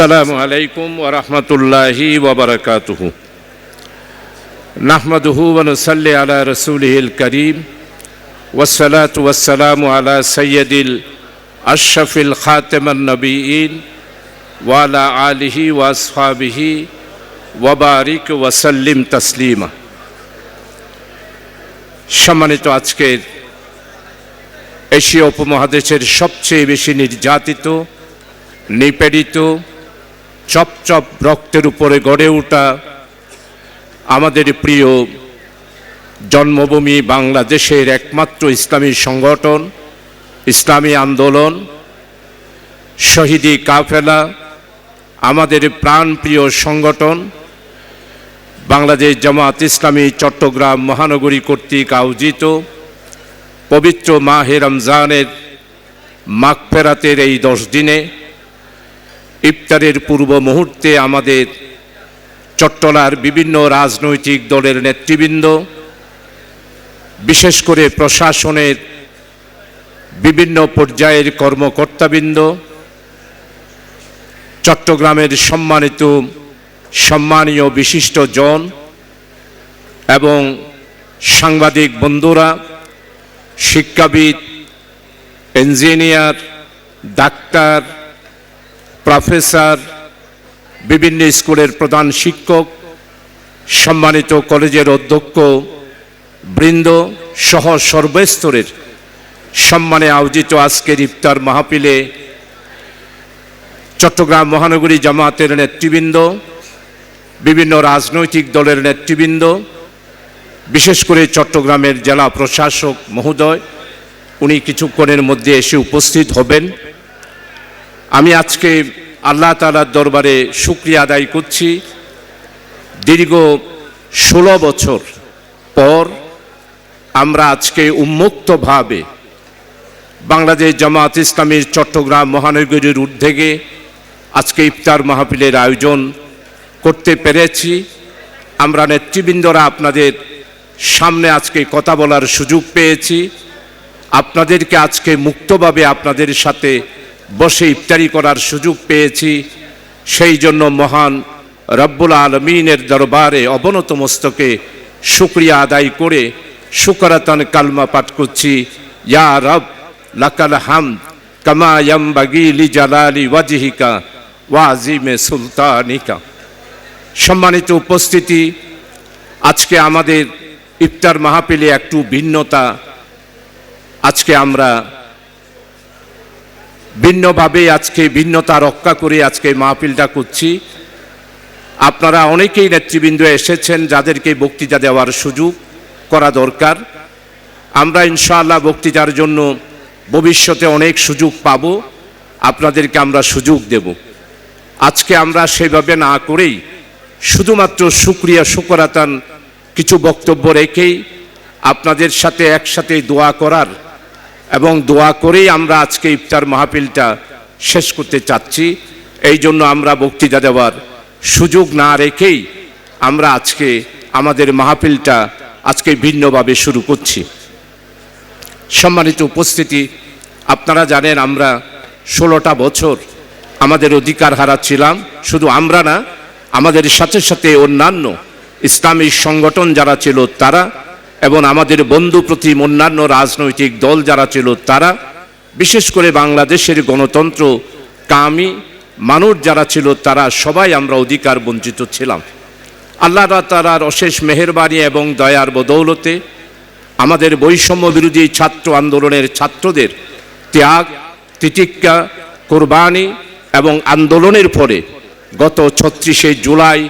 আসসালামু আলাইকুম ওরহমতুল্লাহি ওবরকাতহু নাহমদহু ওনসল্লি আলা রসুলহিল করিম। ওসলাত ওসালাম আলা সৈয়দিল আশফিল খাতেমনবীন ওয়ালা আলিহি ওয়াসফাবিহি ওবারিক ওয়াসাল্লিম তসলিমা। সম্মানিত আজকের এশিয়া উপমহাদেশের সবচেয়ে বেশি নির্যাতিত, নিপীড়িত চপচপ রক্তের উপরে গড়ে ওঠা আমাদের প্রিয় জন্মভূমি বাংলাদেশের একমাত্র ইসলামী সংগঠন, ইসলামী আন্দোলন, শহীদি কাফেলা, আমাদের প্রাণপ্রিয় সংগঠন, বাংলাদেশ জামাত ইসলামী চট্টগ্রাম মহানগরী কর্তৃক আয়োজিত পবিত্র মাহে রমজানের মাগফেরাতের এই দশ দিনে ইফতারের পূর্ব মুহূর্তে আমাদের চট্টলার বিভিন্ন রাজনৈতিক দলের নেতৃবৃন্দ, বিশেষ করে প্রশাসনের বিভিন্ন পর্যায়ের কর্মকর্তাবৃন্দ, চট্টগ্রামের সম্মানিত, সম্মানীয় বিশিষ্ট জন এবং সাংবাদিক বন্ধুরা, শিক্ষাবিদ, ইঞ্জিনিয়ার, ডাক্তার প্রফেসর, বিভিন্ন স্কুলের প্রধান শিক্ষক, সম্মানিত কলেজের অধ্যক্ষ, বৃন্দ সহ সর্বস্তরের সম্মানে আয়োজিত আজকের ইফতার মাহফিলে চট্টগ্রাম মহানগরী জামাতের নেতৃবৃন্দ, বিভিন্ন রাজনৈতিক দলের নেতৃবৃন্দ, বিশেষ করে চট্টগ্রামের জেলা প্রশাসক মহোদয়, উনি কিছুক্ষণের মধ্যে এসে উপস্থিত হবেন। আমি আজকে আল্লাহ তালার দরবারে শুক্রিয়া আদায় করছি। দীর্ঘ ষোলো বছর পর আমরা আজকে উন্মুক্তভাবে বাংলাদেশ জামাত ইসলামীর চট্টগ্রাম মহানগরীর উদ্যোগে আজকে ইফতার মাহফিলের আয়োজন করতে পেরেছি। আমরা নেতৃবৃন্দরা আপনাদের সামনে আজকে কথা বলার সুযোগ পেয়েছি। আপনাদেরকে আজকে মুক্তভাবে আপনাদের সাথে বসে ইফতারি করার সুযোগ পেয়েছি। সেই জন্য মহান রব্বুল আলমিনের দরবারে অবনত মস্তকে শুক্রিয়া আদায় করে শুকরাতন কালমা পাঠ করছি। ইয়া রব, লাকাল হাম কামা লি জালালি ওয়াজিহিকা ওয়াজিমে সুলতানিকা। সম্মানিত উপস্থিতি, আজকে আমাদের ইফতার মাহফিলে একটু ভিন্নতা। আজকে আমরা ভিন্নভাবে আজকে ভিন্নতা রক্ষা করে আজকে মাহফিলটা করছি। আপনারা অনেকেই নেতৃবৃন্দ এসেছেন যাদেরকে বক্তৃতা দেওয়ার সুযোগ করা দরকার। আমরা ইনশাআল্লাহ বক্তৃতার জন্য ভবিষ্যতে অনেক সুযোগ পাব, আপনাদেরকে আমরা সুযোগ দেব। আজকে আমরা সেভাবে না করেই শুধুমাত্র সুক্রিয়া শুকরাতান কিছু বক্তব্য রেখেই আপনাদের সাথে একসাথে দোয়া করার এবং দোয়া করেই আমরা আজকে ইফতার মাহফিলটা শেষ করতে চাচ্ছি। এই জন্য আমরা বক্তৃতা দেওয়ার সুযোগ না রেখেই আমরা আজকে আমাদের মাহফিলটা আজকে ভিন্নভাবে শুরু করছি। সম্মানিত উপস্থিতি, আপনারা জানেন আমরা ষোলোটা বছর আমাদের অধিকার হারাচ্ছিলাম শুধু আমরা না, আমাদের সাথে সাথে অন্যান্য ইসলামী সংগঠন যারা ছিল তারা এবং আমাদের বন্ধু প্রতিম অন্যান্য রাজনৈতিক দল যারা ছিল, তারা, বিশেষ করে বাংলাদেশের গণতন্ত্র কামি মানুষ যারা ছিল, তারা সবাই আমরা অধিকার বঞ্চিত ছিলাম। আল্লাহ তালার অশেষ মেহরবানি এবং দয়ার বদৌলতে আমাদের বৈষম্য বিরোধী ছাত্র আন্দোলনের ছাত্রদের ত্যাগ, তিতিক্ষা, কোরবানি এবং আন্দোলনের পরে গত ছত্রিশে জুলাই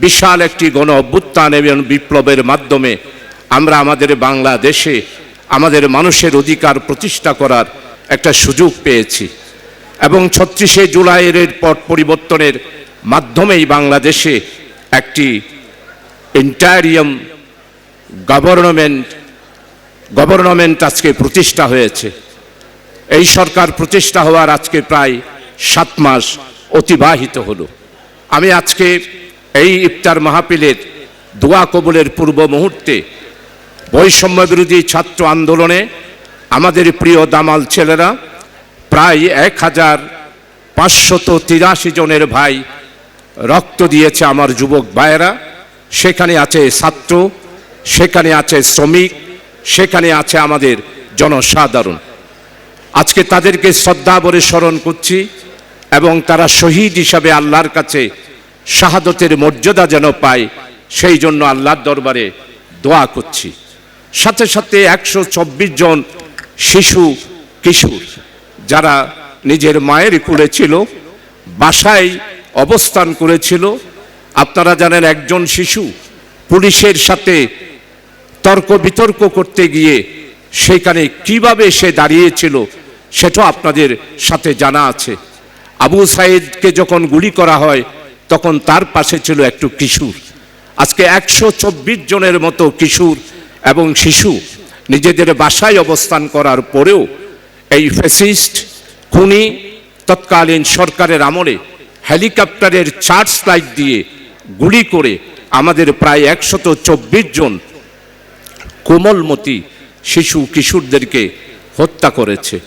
বিশাল একটি গণ অভ্যুত্থান এবং বিপ্লবের মাধ্যমে আমরা আমাদের বাংলাদেশে আমাদের মানুষের অধিকার প্রতিষ্ঠা করার একটা সুযোগ পেয়েছি। এবং ছত্রিশে জুলাইয়ের পট পরিবর্তনের মাধ্যমেই বাংলাদেশে একটি ইন্টারিয়াম গভর্নমেন্ট গভর্নমেন্ট আজকে প্রতিষ্ঠা হয়েছে। এই সরকার প্রতিষ্ঠা হওয়ার আজকে প্রায় সাত মাস অতিবাহিত হলো। আমি আজকে এই ইফতার মাহফিলের দোয়া কবুলের পূর্ব মুহূর্তে বৈষম্য বিরোধী ছাত্র আন্দোলনে আমাদের প্রিয় দামাল ছেলেরা, প্রায় এক হাজার পাঁচশত তিরাশি জনের ভাই রক্ত দিয়েছে আমার যুবক ভাইয়েরা। সেখানে আছে ছাত্র, সেখানে আছে শ্রমিক, সেখানে আছে আমাদের জনসাধারণ। আজকে তাদেরকে শ্রদ্ধা ভরে স্মরণ করছি এবং তারা শহীদ হিসাবে আল্লাহর কাছে শাহাদতের মর্যাদা যেন পায়, সেই জন্য আল্লাহর দরবারে দোয়া করছি। সাথে সাথে একশো চব্বিশ জন শিশু কিশোর যারা নিজের মায়ের কুলে ছিল, বাসায় অবস্থান করেছিল। আপনারা জানেন একজন শিশু পুলিশের সাথে তর্ক বিতর্ক করতে গিয়ে সেখানে কীভাবে সে দাঁড়িয়েছিল সেটাও আপনাদের সাথে জানা আছে। আবু সাইদকে যখন গুলি করা হয়, তখন তার পাশে ছিল একটু কিশোর। আজকে একশো চব্বিশ জনের মতো কিশোর এবং শিশু নিজেদের বাসায় অবস্থান করার পরেও এই ফ্যাসিস্ট খুনি তৎকালীন সরকারের আমলে হেলিকপ্টারের চার্জ লাইট দিয়ে গুলি করে আমাদের প্রায় একশত চব্বিশ জন কোমলমতি শিশু কিশোরদেরকে হত্যা করেছে।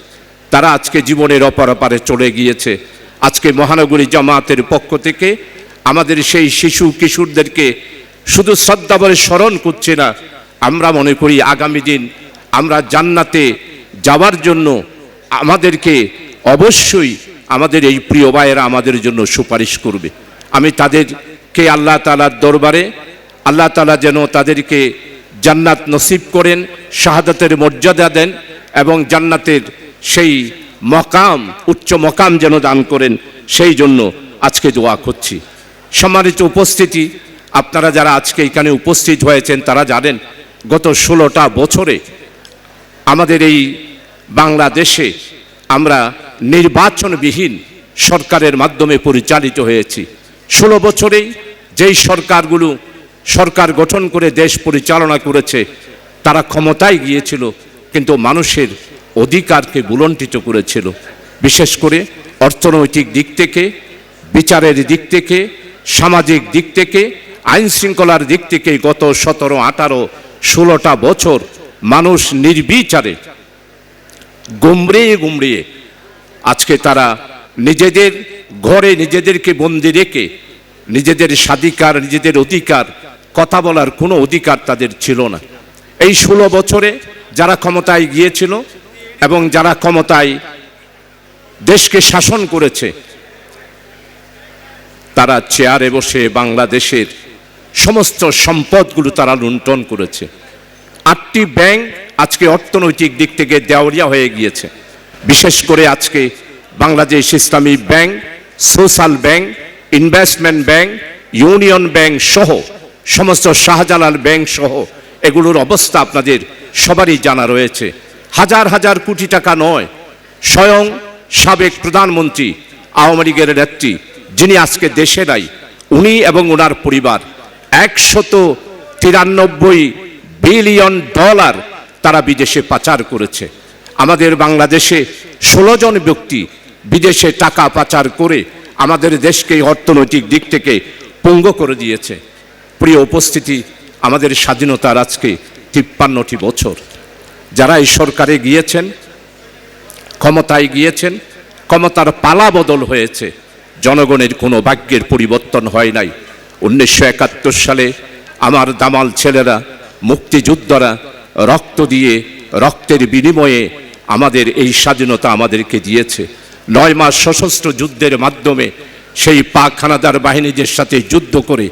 তারা আজকে জীবনের অপরাপারে চলে গিয়েছে। আজকে মহানগরী জামাতের পক্ষ থেকে আমাদের সেই শিশু কিশোরদেরকে শুধু শ্রদ্ধা বলে স্মরণ করছে না আমরা মনে করি আগামী দিন আমরা জান্নাতে যাওয়ার জন্য আমাদেরকে অবশ্যই আমাদের এই প্রিয় ভাইয়েরা আমাদের জন্য সুপারিশ করবে। আমি তাদেরকে আল্লাহ তালার দরবারে, আল্লাহ তালা যেন তাদেরকে জান্নাত নসিব করেন, শাহাদাতের মর্যাদা দেন এবং জান্নাতের সেই মকাম, উচ্চ মকাম যেন দান করেন, সেই জন্য আজকে দোয়া করছি। সম্মানিত উপস্থিতি, আপনারা যারা আজকে এখানে উপস্থিত হয়েছেন তারা জানেন গত ষোলোটা বছরে আমাদের এই বাংলাদেশে আমরা নির্বাচনবিহীন সরকারের মাধ্যমে পরিচালিত হয়েছি। ষোলো বছরেই যেই সরকারগুলো সরকার গঠন করে দেশ পরিচালনা করেছে, তারা ক্ষমতায় গিয়েছিল, কিন্তু মানুষের অধিকারকে বুলণ্ঠিত করেছিল। বিশেষ করে অর্থনৈতিক দিক থেকে, বিচারের দিক থেকে, সামাজিক দিক থেকে আইন শৃঙ্খলার দিক থেকে গত সতেরো আঠারো ষোলোটা বছর মানুষ নির্বিচারে, গুমড়িয়ে গুমড়িয়ে আজকে তারা নিজেদের ঘরে নিজেদেরকে বন্দি রেখে নিজেদের স্বাধিকার, নিজেদের অধিকার, কথা বলার কোনো অধিকার তাদের ছিল না। এই ষোলো বছরে যারা ক্ষমতায় গিয়েছিল এবং যারা ক্ষমতায় দেশকে শাসন করেছে, তারা চেয়ারে বসে বাংলাদেশের সমস্ত সম্পদগুলো তারা লুণ্ঠন করেছে। আটটি ব্যাংক আজকে অর্থনৈতিক দিক থেকে দেওয়ালিয়া হয়ে গিয়েছে। বিশেষ করে আজকে Bangladesh Islami bank, social bank, investment bank, union bank সহ সমস্ত শাহজালাল ব্যাংক সহ এগুলোর অবস্থা আপনাদের সবারই জানা রয়েছে। হাজার হাজার কোটি টাকা নয়, স্বয়ং সাবেক প্রধানমন্ত্রী, আওয়ামী লীগের নেত্রী, যিনি আজকে দেশে নাই, উনি এবং ওনার পরিবার। একশত তিরানব্বই বিলিয়ন ডলার তারা বিদেশে পাচার করেছে। আমাদের বাংলাদেশে ষোলো জন ব্যক্তি বিদেশে টাকা পাচার করে আমাদের দেশকে অর্থনৈতিক দিক থেকে পঙ্গ করে দিয়েছে। প্রিয় উপস্থিতি, আমাদের স্বাধীনতার আজকে তিপ্পান্নটি বছর। যারা এই সরকারে গিয়েছেন, ক্ষমতায় গিয়েছেন, ক্ষমতার পালা বদল হয়েছে, জনগণের কোনো ভাগ্যের পরিবর্তন হয় নাই। উনিশশো একাত্তর সালে আমার দামাল ছেলেরা, মুক্তিযোদ্ধারা রক্ত দিয়ে রক্তের বিনিময়ে আমাদের এই স্বাধীনতা আমাদেরকে দিয়েছে। নয় মাস সশস্ত্র যুদ্ধের মাধ্যমে সেই পাক হানাদার বাহিনীদের সাথে যুদ্ধ করে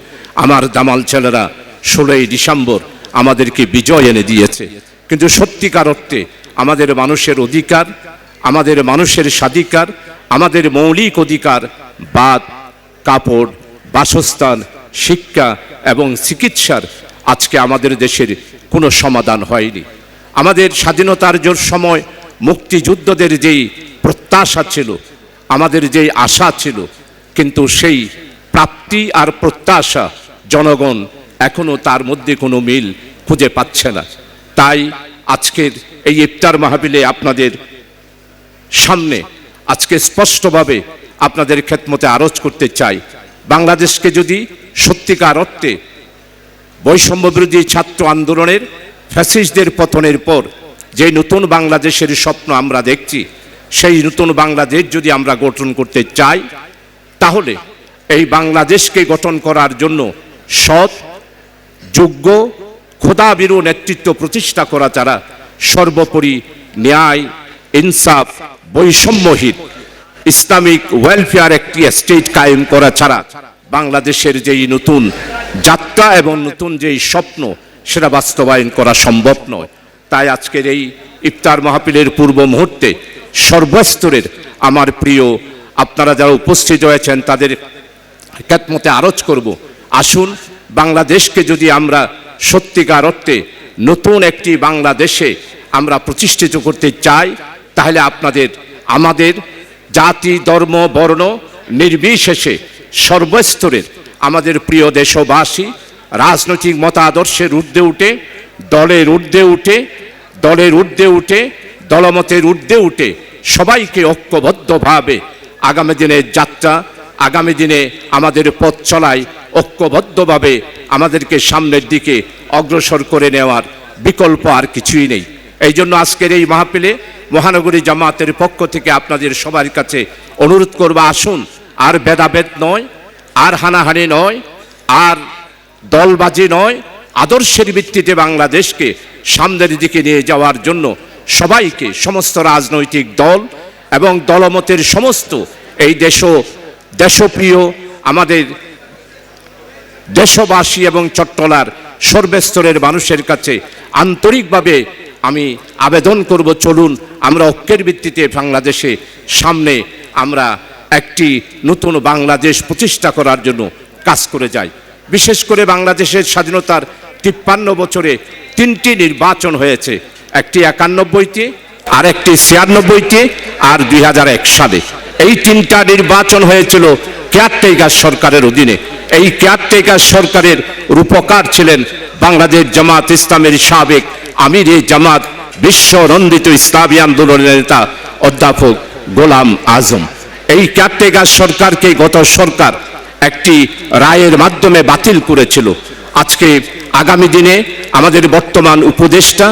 আমার দামাল ছেলেরা ষোলোই ডিসেম্বর আমাদেরকে বিজয় এনে দিয়েছে। কিন্তু সত্যিকার অর্থে আমাদের মানুষের অধিকার, আমাদের মানুষের স্বাধিকার, আমাদের মৌলিক অধিকার, বাদ, কাপড়, বাসস্থান শিক্ষা এবং চিকিৎসার আজকে আমাদের দেশের কোনো সমাধান হয়নি। আমাদের স্বাধীনতার জোর সময় মুক্তিযুদ্ধদের যেই প্রত্যাশা ছিল, আমাদের যেই আশা ছিল, কিন্তু সেই প্রাপ্তি আর প্রত্যাশা জনগণ এখনও তার মধ্যে কোনো মিল খুঁজে পাচ্ছে না। তাই আজকের এই ইফতার মাহবিলে আপনাদের সামনে আজকে স্পষ্টভাবে আপনাদের খেদমতে আরজ করতে চাই বাংলাদেশকে যদি সত্যিকার অর্থে বৈষম্য বিরোধী ছাত্র আন্দোলনের ফ্যাসিস্টদের পতনের পর যে নতুন বাংলাদেশের স্বপ্ন আমরা দেখছি, সেই নতুন বাংলাদেশ যদি আমরা গঠন করতে চাই, তাহলে এই বাংলাদেশকে গঠন করার জন্য সৎ, যোগ্য, খোদাবিরু নেতৃত্ব প্রতিষ্ঠা করা ছাড়া সর্বোপরি ন্যায়, ইনসাফ, বৈষম্যহীন। ইসলামিক ওয়েলফেয়ার একটি স্টেট কায়েম করা ছাড়া বাংলাদেশের যেই নতুন যাত্রা এবং নতুন যেই স্বপ্ন, সেটা বাস্তবায়ন করা সম্ভব নয়। তাই আজকের এই ইফতার মাহফিলের পূর্ব মুহূর্তে সর্বস্তরের আমার প্রিয় আপনারা যারা উপস্থিত হয়েছেন, তাদের ক্যাতমতে আরজ করব। আসুন, বাংলাদেশকে যদি আমরা সত্যিকার অর্থে নতুন একটি বাংলাদেশে আমরা প্রতিষ্ঠিত করতে চাই, তাহলে আপনাদের, আমাদের জাতি, ধর্ম, বর্ণ নির্বিশেষে সর্বস্তরের আমাদের প্রিয় দেশবাসী রাজনৈতিক মতাদর্শের ঊর্ধ্বে উঠে, দলের ঊর্ধ্বে উঠে, দলের ঊর্ধ্বে উঠে, দলমতের ঊর্ধ্বে উঠে সবাইকে ঐক্যবদ্ধভাবে আগামী দিনের যাত্রা, আগামী দিনে আমাদের পথ চলায় ঐক্যবদ্ধভাবে আমাদেরকে সামনের দিকে অগ্রসর করে নেওয়ার বিকল্প আর কিছুই নেই। এই জন্য আজকের এই মাহফিলে মহানগরী জামাতের পক্ষ থেকে আপনাদের সবার কাছে অনুরোধ করব, আসুন, আর ভেদাভেদ নয়, আর হানাহানি নয়, আর দলবাজি নয়, আদর্শের ভিত্তিতে বাংলাদেশকে সামনের দিকে নিয়ে যাওয়ার জন্য সবাইকে সমস্ত রাজনৈতিক দল এবং দলমতের সমস্ত এই দেশ, দেশপ্রিয় আমাদের দেশবাসী এবং চট্টলার সর্বস্তরের মানুষের কাছে আন্তরিকভাবে আমি আবেদন করব, চলুন আমরা ঐক্যের ভিত্তিতে বাংলাদেশে সামনে আমরা একটি নতুন বাংলাদেশ প্রতিষ্ঠা করার জন্য কাজ করে যাই। বিশেষ করে বাংলাদেশের স্বাধীনতার তিপ্পান্ন বছরে তিনটি নির্বাচন হয়েছে, একটি একানব্বইতে আর একটি ছিয়ানব্বইতে আর দুই হাজার এক সালে। এই তিনটা নির্বাচন হয়েছিল কেয়ারটেকার সরকারের অধীনে। এই কেয়ারটেকার সরকারের রূপকার ছিলেন বাংলাদেশ জামাত ইসলামের সাবেক আমির এ জামাত বিশ্ব নন্দিত ইসলামী আন্দোলনের নেতা, অধ্যাপক গোলাম আজম। এই কেয়ারটেকার সরকারকে গত সরকার একটি রায়ের মাধ্যমে বাতিল করেছিল। আজকে আগামী দিনে আমাদের বর্তমান উপদেষ্টা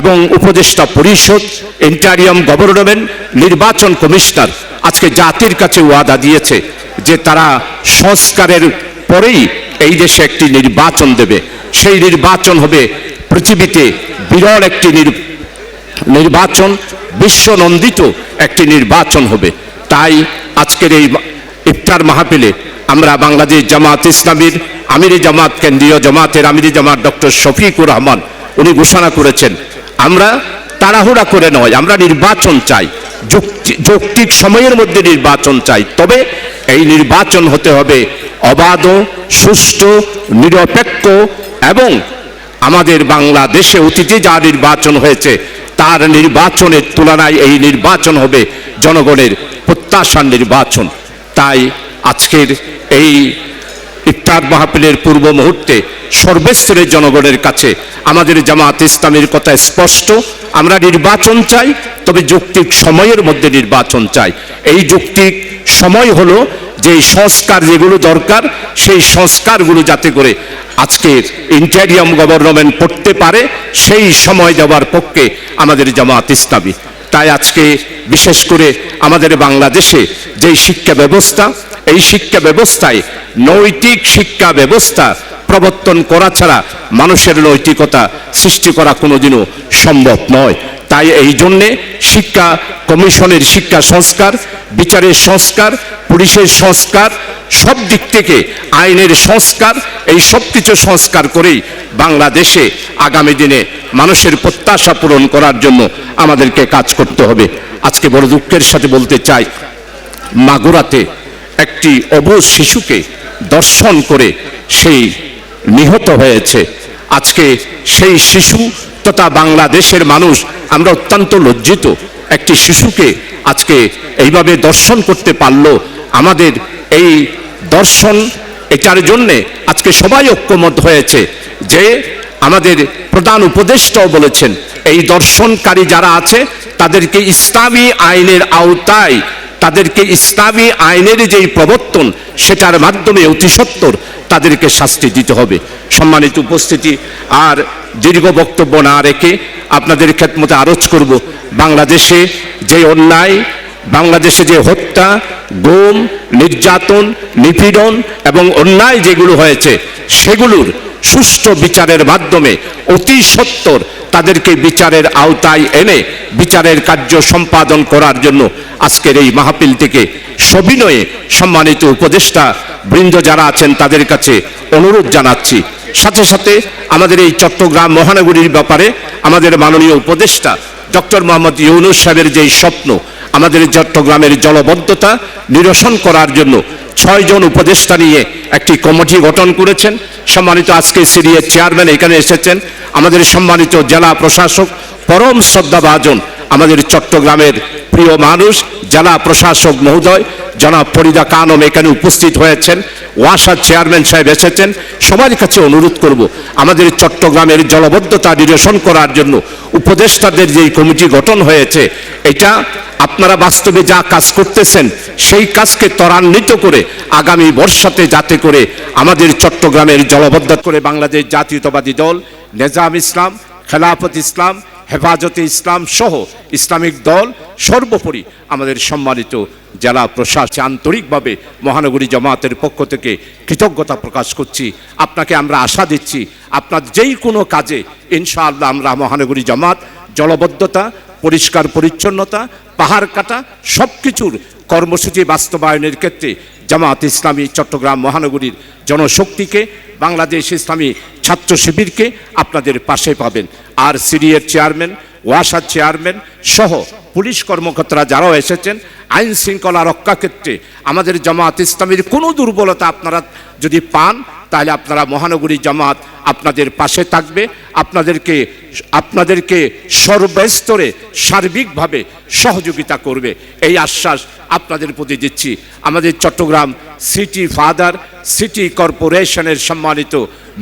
এবং উপদেষ্টা পরিষদ ইন্টারিয়াম গভর্নমেন্ট নির্বাচন কমিশনার আজকে জাতির কাছে ওয়াদা দিয়েছে যে তারা সংস্কারের পরেই এই দেশে একটি নির্বাচন দেবে। সেই নির্বাচন হবে পৃথিবীতে বিরল একটি নির- নির্বাচন, বিশ্বনন্দিত একটি নির্বাচন হবে। তাই আজকের এই ইফতার মাহফিলে আমরা বাংলাদেশ জামাত ইসলামীর আমিরি জামাত, কেন্দ্রীয় জামাতের আমিরি জামাত ডক্টর শফিকুর রহমান উনি ঘোষণা করেছেন, আমরা তাড়াহুড়া করে নয়, আমরা নির্বাচন চাই। যুক্তি- যৌক্তিক সময়ের মধ্যে নির্বাচন চাই। তবে এই নির্বাচন হতে হবে অবাধ, সুষ্ঠু, নিরপেক্ষ এবং আমাদের বাংলাদেশে অতীতে যা নির্বাচন হয়েছে, তার নির্বাচনের তুলনায় এই নির্বাচন হবে জনগণের প্রত্যাশার নির্বাচন। তাই আজকের এই ইফতার মাহফিলের পূর্ব মুহূর্তে সর্বস্তরের জনগণের কাছে আমাদের জামাত ইসলামের কথা স্পষ্ট, আমরা নির্বাচন চাই, তবে যৌক্তিক সময়ের মধ্যে নির্বাচন চাই। এই যৌক্তিক সময় হলো যে সংস্কার যেগুলো দরকার সেই সংস্কারগুলো যাতে করে আজকের ইন্টারিয়াম গভর্নমেন্ট পড়তে পারে, সেই সময় দেওয়ার পক্ষে আমাদের জামাত ইসলামী। তাই আজকে বিশেষ করে আমাদের বাংলাদেশে যেই শিক্ষা ব্যবস্থা, এই শিক্ষা ব্যবস্থায় নৈতিক শিক্ষা ব্যবস্থা প্রবর্তন করা ছাড়া মানুষের নৈতিকতা সৃষ্টি করা কোনোদিনও সম্ভব নয়। তাই এই জন্যে শিক্ষা কমিশনের শিক্ষা সংস্কার, বিচারের সংস্কার, পুলিশের সংস্কার, সব দিক থেকে আইনের সংস্কার, এই সব কিছু সংস্কার করেই বাংলাদেশে আগামী দিনে মানুষের প্রত্যাশা পূরণ করার জন্য আমাদেরকে কাজ করতে হবে। আজকে বড় দুঃখের সাথে বলতে চাই, মাগুরাতে একটি অবুজ শিশুকে দর্শন করে সেই নিহত হয়েছে। আজকে সেই শিশু তথা বাংলাদেশের মানুষ, আমরা অত্যন্ত লজ্জিত একটি শিশুকে আজকে এইভাবে দর্শন করতে পারল। আমাদের এই দর্শন এটার জন্যে আজকে সবাই ঐক্যমত হয়েছে যে আমাদের প্রধান উপদেষ্টাও বলেছেন, এই দর্শনকারী যারা আছে, তাদেরকে ইসলামী আইনের আওতায় তাদেরকে ইসলামী আইনের যেই প্রবর্তন, সেটার মাধ্যমে অতি সত্বর তাদেরকে শাস্তি দিতে হবে। সম্মানিত উপস্থিতি, আর দীর্ঘ বক্তব্য না রেখে আপনাদের খেদমতে আরজ করব, বাংলাদেশে যে অন্যায়, বাংলাদেশে যে হত্যা, গুম, নির্যাতন, নিপীড়ন এবং অন্যায় যেগুলো হয়েছে, সেগুলোর সুষ্ঠু বিচারের মাধ্যমে অতি সত্বর তাদেরকে বিচারের আওতায় এনে বিচারের কার্য সম্পাদন করার জন্য আজকের এই মাহফিল থেকে সবিনয়ে সম্মানিত উপদেষ্টা বৃন্দ যারা আছেন তাদের কাছে অনুরোধ জানাচ্ছি। সাথে সাথে আমাদের এই চট্টগ্রাম মহানগরীর ব্যাপারে আমাদের মাননীয় উপদেষ্টা ডক্টর মোহাম্মদ ইউনুস সাহেবের যেই স্বপ্ন আমাদের চট্টগ্রামের জলবদ্ধতা নিরসন করার জন্য ছয়জন উপদেষ্টা নিয়ে একটি কমিটি গঠন করেছেন। সম্মানিত আজকে সিরিয়ার চেয়ারম্যান এখানে এসেছেন। আমাদের সম্মানিত জেলা প্রশাসক পরম শ্রদ্ধাভাজন আমাদের চট্টগ্রামের প্রিয় মানুষ, জেলা প্রশাসক মহোদয় জনাব ফরিদা কানম এখানে উপস্থিত হয়েছেন ওয়াসার চেয়ারম্যান সাহেব এসেছেন। সবার কাছে অনুরোধ করব, আমাদের চট্টগ্রামের জলবদ্ধতা নিরসন করার জন্য উপদেষ্টাদের যেই কমিটি গঠন হয়েছে, এটা আপনারা বাস্তবে যা কাজ করতেছেন, সেই কাজকে ত্বরান্বিত করে আগামী বর্ষাতে যাতে করে আমাদের চট্টগ্রামের জলবদ্ধ করে বাংলাদেশ জাতীয়তাবাদী দল, নেজাম ইসলাম, খেলাফত ইসলাম হেফাজতে ইসলাম সহ ইসলামিক দল সর্বোপরি আমাদের সম্মানিত জেলা প্রশাসন আন্তরিকভাবে মহানগরী জামাতের পক্ষ থেকে কৃতজ্ঞতা প্রকাশ করছি। আপনাকে আমরা আশা দিচ্ছি, আপনার যেই কোনো কাজে ইনশাআল্লাহ আমরা মহানগরী জামাত, জলবদ্ধতা, পরিষ্কার পরিচ্ছন্নতা, পাহাড় কাটা সব কিছুর কর্মসূচি বাস্তবায়নের ক্ষেত্রে জামাত ইসলামী চট্টগ্রাম মহানগরীর জনশক্তিকে বাংলাদেশ ইসলামী ছাত্র শিবিরকে আপনাদের পাশে পাবেন। আর সিডিএর চেয়ারম্যান ওয়াসার চেয়ারম্যান সহ পুলিশ কর্মকর্তারা যারাও এসেছেন, আইন শৃঙ্খলা রক্ষা ক্ষেত্রে আমাদের জামাত ইসলামের কোনো দুর্বলতা আপনারা যদি পান, তাহলে আপনারা মহানগরী জামাত আপনাদের পাশে থাকবে। আপনাদেরকে আপনাদেরকে সর্বস্তরে সার্বিকভাবে সহযোগিতা করবে। এই আশ্বাস আপনাদের প্রতি দিচ্ছি। আমাদের চট্টগ্রাম সিটি ফাদার, সিটি কর্পোরেশনের সম্মানিত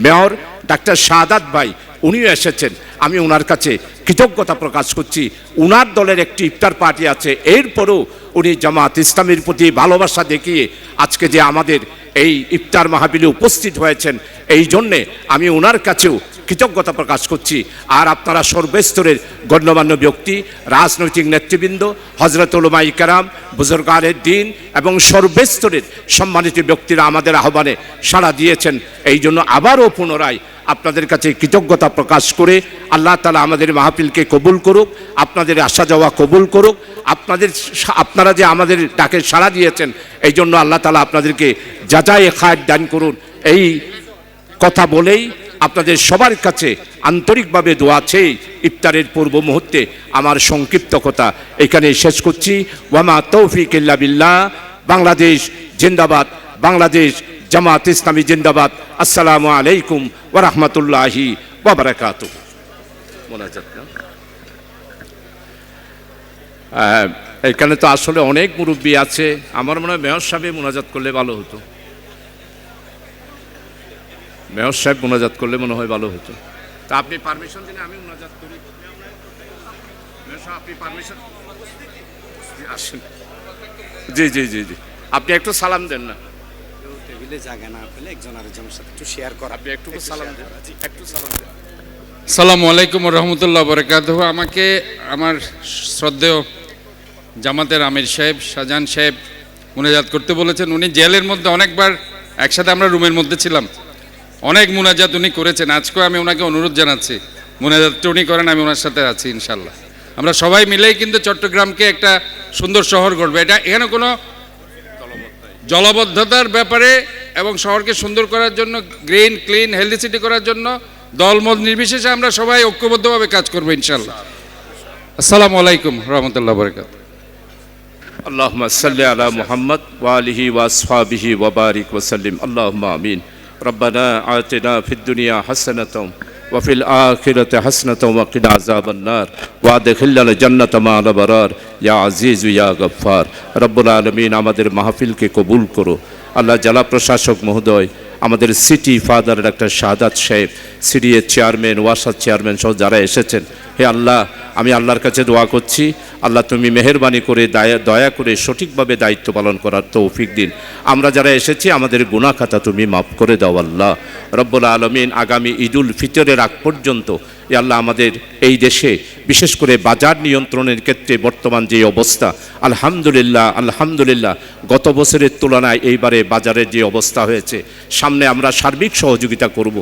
মেয়র, ডাক্তার শাহাদাত ভাই উনিও এসেছেন। আমি ওনার কাছে কৃতজ্ঞতা প্রকাশ করছি। উনার দলের একটি ইফতার পার্টি আছে। এরপরও উনি জামাত ইসলামের প্রতি ভালোবাসা দেখিয়ে আজকে যে আমাদের এই ইফতার মাহাবিলে উপস্থিত হয়েছেন, এই জন্যে আমি ওনার কাছেও কৃতজ্ঞতা প্রকাশ করছি। আর আপনারা সর্বস্তরের গণ্যমান্য ব্যক্তি, রাজনৈতিক নেতৃবৃন্দ হজরত উলমাই কারাম বুজুর্গানের দিন এবং সর্বস্তরের সম্মানিত ব্যক্তিরা আমাদের আহ্বানে সাড়া দিয়েছেন। এই জন্য আবারও পুনরায় আপনাদের কাছে কৃতজ্ঞতা প্রকাশ করে আল্লাহ তালা আমাদের মাহফিলকে কবুল করুক, আপনাদের আসা যাওয়া কবুল করুক, আপনাদের আপনারা যে আমাদের ডাকে সাড়া দিয়েছেন, এই জন্য আল্লাহ তালা আপনাদেরকে যাচাই খায় দান করুন। এই কথা বলেই আপনাদের সবার কাছে আন্তরিকভাবে দোয়া চেয়ে ইফতারের পূর্ব মুহূর্তে আমার সংক্ষিপ্ত কথা এখানে শেষ করছি। ওয়ামা তৌফিক বিল্লাহ। বাংলাদেশ জিন্দাবাদ। বাংলাদেশ জামাত ইসলামী জিন্দাবাদ। আসসালামু আলাইকুম ওরহমতুল্লাহি ওবরাকাত? এখানে তো আসলে অনেক মুরব্বী আছে। আমার মনে হয় মেয়র সাহেব মোনাজাত করলে ভালো হতো। মেয়র সাহেব মোনাজাত করলে মনে হয় ভালো হতো। তা আপনি পারমিশন দিলে আমি মোনাজাত করি। মেয়র সাহেব, আপনি পারমিশন আসেন। জি জি জি জি। আপনি একটু সালাম দেন না। টেবিলে জায়গা না পেলে একজন আরেকজনের সাথে একটু শেয়ার করা। আপনি একটু সালাম দেন। একটু সালাম দেন। সালামু আলাইকুম রহমতুল্লাহ বরকাত আমাকে আমার শ্রদ্ধেয় জামাতের আমির সাহেব শাহজাহান সাহেব মুনাজাত করতে বলেছেন। উনি জেলের মধ্যে অনেকবার একসাথে আমরা রুমের মধ্যে ছিলাম। অনেক মোনাজাত উনি করেছেন। আজকেও আমি ওনাকে অনুরোধ জানাচ্ছি। মোনাজাতটা উনি করেন, আমি ওনার সাথে আছি ইনশাল্লাহ আমরা সবাই মিলেই কিন্তু চট্টগ্রামকে একটা সুন্দর শহর গড়বে। এটা এখানে কোনো জলবদ্ধতার ব্যাপারে এবং শহরকে সুন্দর করার জন্য, গ্রিন, ক্লিন, হেলদি সিটি করার জন্য দলমত নির্বিশেষে আমরা সবাই ঐক্যবদ্ধভাবে কাজ করব ইনশাল্লাহ আসসালামু আলাইকুম রহমতুল্লাহ বরকাত। আল্লাহ সাল্লি আলা মোহাম্মদ ওয়ালিহি ওয়াসফাবিহি ওবারিক ওসাল্লিম আল্লাহ আমিন। ربنا آتنا في الدنيا حسنة وفي الآخرة حسنة وقنا عذاب النار وادخلنا الجنة مع الأبرار يا عزيز يا غفار رب العالمين আমাদের মাহফিলকে কবুল করো আল্লাহ জেলা প্রশাসক মহোদয়, আমাদের সিটি ফাদার ডাক্তার শাহাদাত সাহেব সিডিএ চেয়ারম্যান ওয়াসাদ চেয়ারম্যান সহ যারা এসেছেন, হে আল্লাহ, আমি আল্লাহর কাছে দোয়া করছি, আল্লাহ তুমি মেহরবানি করে দয়া দয়া করে সঠিকভাবে দায়িত্ব পালন করার তৌফিক দিন। আমরা যারা এসেছি, আমাদের গুণাখাতা তুমি মাফ করে দাও আল্লাহ। রব্বুল আলমিন আগামী ঈদুল ফিতরের আগ পর্যন্ত আল্লাহ, আমাদের এই দেশে বিশেষ করে বাজার নিয়ন্ত্রণের ক্ষেত্রে বর্তমান যে অবস্থা, আলহামদুলিল্লাহ আলহামদুলিল্লাহ, গত বছরের তুলনায় এইবারে বাজারের যে অবস্থা হয়েছে, সামনে আমরা সার্বিক সহযোগিতা করব,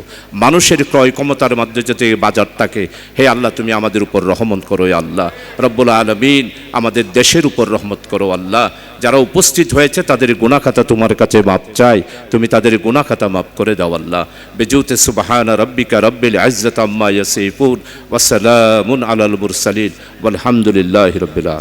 মানুষের ক্রয় ক্ষমতার মাধ্যমে যাতে বাজারটাকে হে আল্লাহ, তুমি আমাদের উপর রহমত করো আল্লাহ, রব্বুল আলমিন, আমাদের দেশের উপর রহমত করো আল্লাহ। যারা উপস্থিত হয়েছে, তাদের গুণাখাতা তোমার কাছে মাপ চাই, তুমি তাদের গুণাখাতা মাপ করে দাও আল্লাহ। বেজুতে সুবাহানা রব্বিকা রব্বিল আজ্জত আম্মা ইয়াসিফুন ওয়াসালামুন আলাল মুরসালিন আলহামদুলিল্লাহ রব্বিল আলামিন।